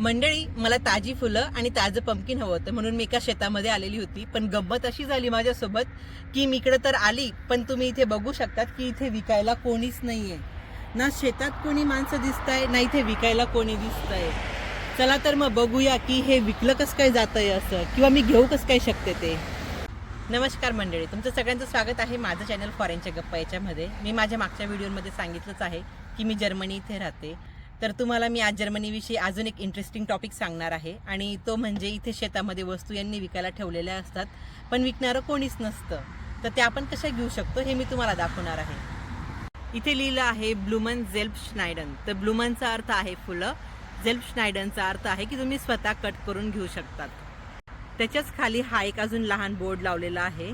मंडळी मला ताजी फुलं आणि ताजं पंपकिन हवं होतं म्हणून मी एका शेतामध्ये आलेली होती. पण गंमत अशी झाली माझ्यासोबत की मी इकडं तर आली पण तुम्ही इथे बघू शकतात की इथे विकायला कोणीच नाही आहे ना शेतात कोणी माणसं दिसताय ना इथे विकायला कोणी दिसतंय. चला तर मग बघूया की हे विकलं कसं काय जातंय असं किंवा मी घेऊ कसं काय शकते ते. नमस्कार मंडळी तुमचं सगळ्यांचं स्वागत आहे माझं चॅनल फॉरेनच्या गप्पा याच्यामध्ये. मी माझ्या मागच्या व्हिडिओमध्ये सांगितलंच आहे की मी जर्मनी इथे राहते. तर तुम्हाला मी आज जर्मनीविषयी अजून एक इंटरेस्टिंग टॉपिक सांगणार आहे. आणि तो म्हणजे इथे शेतामध्ये वस्तू यांनी विकायला ठेवलेल्या असतात पण विकणारं कोणीच नसतं. तर ते आपण कशा घेऊ शकतो हे मी तुम्हाला दाखवणार आहे. इथे लिहिलं आहे ब्लुमन झेल्फ श्नायडन तर ब्लुमनचा अर्थ आहे फुलं. झेल्फ श्नायडनचा अर्थ आहे की तुम्ही स्वतः कट करून घेऊ शकतात. त्याच्याच खाली हा एक अजून लहान बोर्ड लावलेला आहे.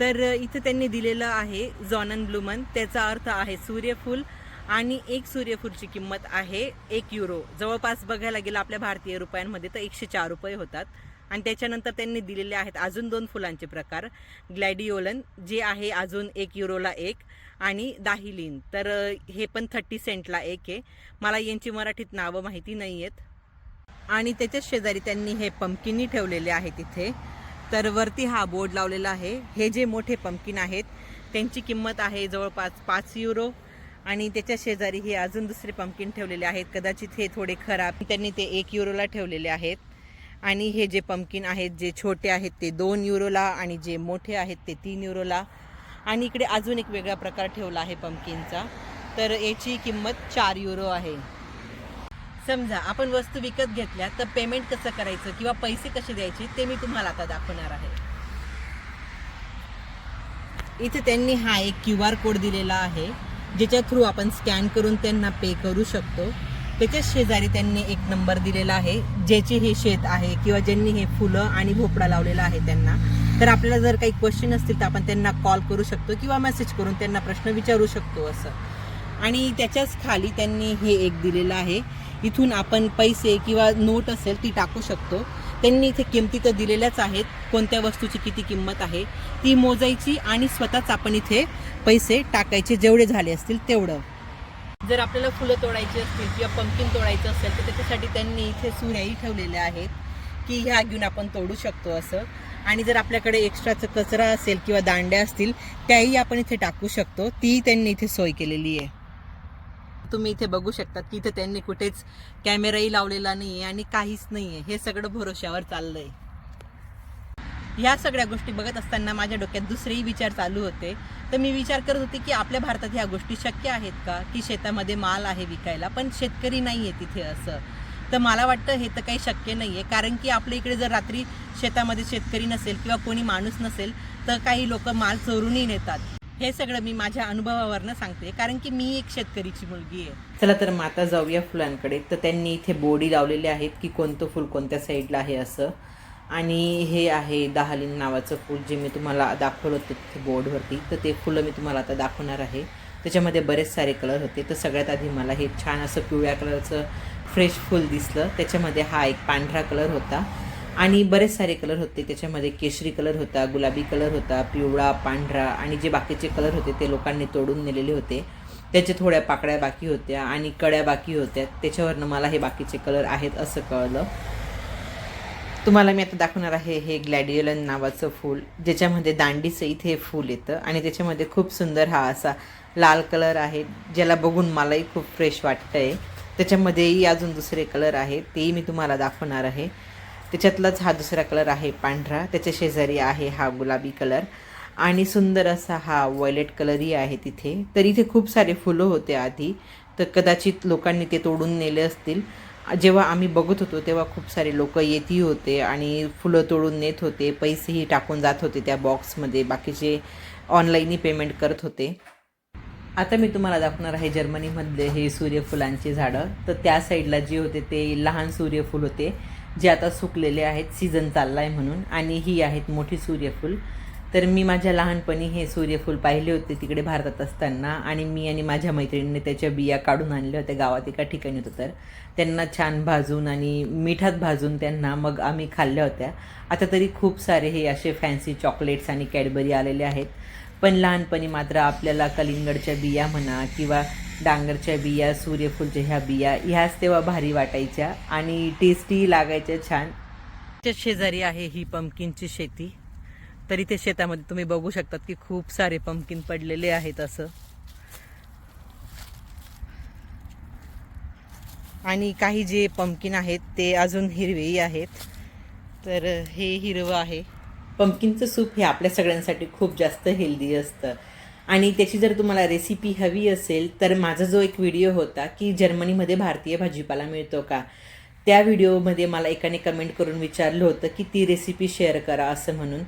तर इथे त्यांनी दिलेलं आहे जॉनन ब्लुमन त्याचा अर्थ आहे सूर्यफूल. आणि एक सूर्यफूलची किंमत आहे एक युरो जवळपास बघायला गेलं आपल्या भारतीय रुपयांमध्ये तर एकशे चार रुपये होतात. आणि त्याच्यानंतर त्यांनी दिलेले आहेत अजून दोन फुलांचे प्रकार. ग्लॅडिओलन जे आहे अजून एक युरोला एक. आणि दाहिलीन तर हे पण थर्टी सेंटला एक आहे. मला यांची मराठीत नावं माहिती नाही आहेत आणि त्याच्याच शेजारी त्यांनी हे पंपकिनी ठेवलेले आहे तिथे. तर वरती हा बोर्ड लावलेला आहे. हे जे मोठे पंपकिन आहेत त्यांची किंमत आहे जवळपास पाच युरो आणि त्याच्या शेजारी हे अजून दुसरे पंपकिन ठेवलेले आहेत. कदाचित हे थोडे खराब. त्यांनी ते एक युरोला ठेवलेले आहेत. आणि हे जे पंपकिन आहेत जे छोटे आहेत ते दोन युरोला आणि जे मोठे आहेत ते तीन युरोला. आणि इकडे अजून एक वेगळा प्रकार ठेवला आहे पंपकिनचा तर याची किंमत चार युरो आहे. समजा आपण वस्तू विकत घेतल्या तर पेमेंट कसं करायचं किंवा पैसे कसे द्यायचे ते मी तुम्हाला आता दाखवणार आहे. इथे त्यांनी हा एक क्यू आर कोड दिलेला आहे. ज्याच्या थ्रू आपण स्कॅन करून त्यांना पे करू शकतो. त्याच्या शेजारी त्यांनी एक नंबर दिलेला आहे ज्याचे हे शेत आहे किंवा ज्यांनी हे फुलं आणि भोपळा लावलेला आहे त्यांना. तर आपल्याला जर काही क्वेश्चन असतील तर आपण त्यांना कॉल करू शकतो किंवा मेसेज करून त्यांना प्रश्न विचारू शकतो असं. आणि त्याच्याच खाली त्यांनी हे एक दिलेलं आहे. इथून आपण पैसे किंवा नोट असेल ती टाकू शकतो. त्यांनी इथे किमती तर दिलेल्याच आहेत. कोणत्या वस्तूची किती किंमत आहे ती मोजायची आणि स्वतःच आपण इथे पैसे टाकायचे जेवढे झाले असतील तेवढं. जर आपल्याला फुलं तोडायची असतील किंवा पंपकिन तोडायचं असेल तर त्याच्यासाठी त्यांनी इथे सुऱ्याही ठेवलेल्या आहेत की ह्या घेऊन आपण तोडू शकतो असं. आणि जर आपल्याकडे एक्स्ट्राचं कचरा असेल किंवा दांड्या असतील त्याही आपण इथे टाकू शकतो. तीही त्यांनी इथे सोय केलेली आहे. तुम्ही इथे बघू शकतात की इथे त्यांनी कुठेच कॅमेराही लावलेला नाही आहे आणि काहीच नाही आहे हे सगळं भरोश्यावर आहे ह्या सगळ्या गोष्टी बघत असताना माझ्या डोक्यात दुसरेही विचार चालू होते. तर मी विचार करत होते की आपल्या भारतात ह्या गोष्टी शक्य आहेत का? की शेतामध्ये माल आहे विकायला पण शेतकरी नाही आहे तिथे असं. तर मला वाटतं हे तर काही शक्य नाही आहे कारण की आपल्या इकडे जर रात्री शेतामध्ये शेतकरी नसेल किंवा कोणी माणूस नसेल तर काही लोक माल चोरूनही नेतात. हे सगळं मी माझ्या अनुभवावरनं सांगते. कारण की मी एक शेतकरीची मुलगी आहे. चला तर माता जाऊया फुलांकडे. तर त्यांनी इथे बोडी लावलेले आहेत की कोणतं फुल कोणत्या साईडला आहे असं. आणि हे आहे दहालीन नावाचं फूल जे मी तुम्हाला दाखवलं होतं तिथे बोर्डवरती. तर ते फुलं मी तुम्हाला आता दाखवणार आहे. त्याच्यामध्ये बरेच सारे कलर होते. तर सगळ्यात आधी मला हे छान असं पिवळ्या कलरचं फ्रेश फूल दिसलं. त्याच्यामध्ये हा एक पांढरा कलर होता. आणि बरेच सारे कलर होते. त्याच्यामध्ये केशरी कलर होता गुलाबी कलर होता पिवळा पांढरा आणि जे बाकीचे कलर होते ते लोकांनी तोडून नेलेले होते. त्याच्या थोड्या पाकळ्या बाकी होत्या आणि कड्या बाकी होत्या. त्याच्यावरनं मला हे बाकीचे कलर आहेत असं कळलं. तुम्हाला मी आता दाखवणार आहे हे ग्लॅडिओलन नावाचं फूल ज्याच्यामध्ये दांडीचं इथे फूल येतं आणि त्याच्यामध्ये खूप सुंदर हा असा लाल कलर आहे ज्याला बघून मलाही खूप फ्रेश वाटतं आहे त्याच्यामध्येही अजून दुसरे कलर आहेत तेही मी तुम्हाला दाखवणार आहे. त्याच्यातलाच हा दुसरा कलर आहे पांढरा. त्याच्या शेजारी आहे हा गुलाबी कलर. आणि सुंदर असा हा वॉयलेट कलरही आहे तिथे. तर इथे खूप सारे फुलं होते आधी. तर कदाचित लोकांनी ते तोडून नेले असतील. जेव्हा आम्ही बघत होतो तेव्हा खूप सारे लोक येतही होते आणि फुलं तोडून नेत होते. पैसेही टाकून जात होते त्या बॉक्समध्ये बाकीचे ऑनलाईनही पेमेंट करत होते. आता मी तुम्हाला दाखवणार आहे जर्मनीमधले हे सूर्यफुलांचे झाडं. तर त्या साईडला जे होते ते लहान सूर्यफूल होते. जे आता सुकलेले आहेत सीझन चालला आहे म्हणून आणि ही आहेत मोठी सूर्यफूल. तर मी माझ्या लहानपणी हे सूर्यफूल पाहिले होते तिकडे भारतात असताना आणि मी आणि माझ्या मैत्रिणीने त्याच्या बिया काढून आणल्या होत्या गावात एका ठिकाणी होतं तर. त्यांना छान भाजून आणि मिठात भाजून त्यांना मग आम्ही खाल्ल्या होत्या. आता तरी खूप सारे हे असे फॅन्सी चॉकलेट्स आणि कॅडबरी आलेले आहेत. पण लहानपणी मात्र आपल्याला कलिंगडच्या बिया म्हणा किंवा डांगरच्या बिया सूर्यफूलच्या ह्या बिया ह्याच तेव्हा भारी वाटायच्या आणि टेस्टी लागायच्या छान. च्या शेजारी आहे ही पंपकिनची शेती. तर इथे शेतामध्ये तुम्ही बघू शकतात की खूप सारे पंपकिन पडलेले आहेत असं. आणि काही जे पंपकिन आहेत ते अजून हिरवेही आहेत. तर हे हिरवं आहे. पंपकिनचं सूप हे आपल्या सगळ्यांसाठी खूप जास्त हेल्दी असतं. आणि त्याची जर तुम्हाला रेसिपी हवी असेल तर माझा जो एक व्हिडिओ होता की जर्मनीमध्ये भारतीय भाजीपाला मिळतो का? त्या व्हिडिओमध्ये मला एकाने कमेंट करून विचारलं होतं की ती रेसिपी शेअर करा असं म्हणून.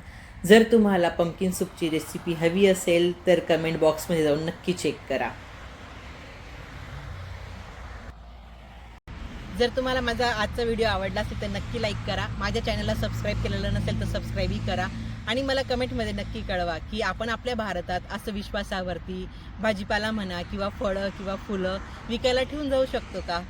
जर तुम्हाला पम्पकिन सूपची रेसिपी हवी असेल तर कमेंट बॉक्समध्ये जाऊन नक्की चेक करा. जर तुम्हाला माझा आजचा व्हिडिओ आवडला असेल तर नक्की लाईक करा. माझ्या चॅनलला सबस्क्राईब केलेलं नसेल तर सबस्क्राईबही करा. आणि मला कमेंटमध्ये नक्की कळवा की आपण आपल्या भारतात असं विश्वासावरती भाजीपाला म्हणा किंवा फळं किंवा फुलं विकायला ठेवून जाऊ शकतो का?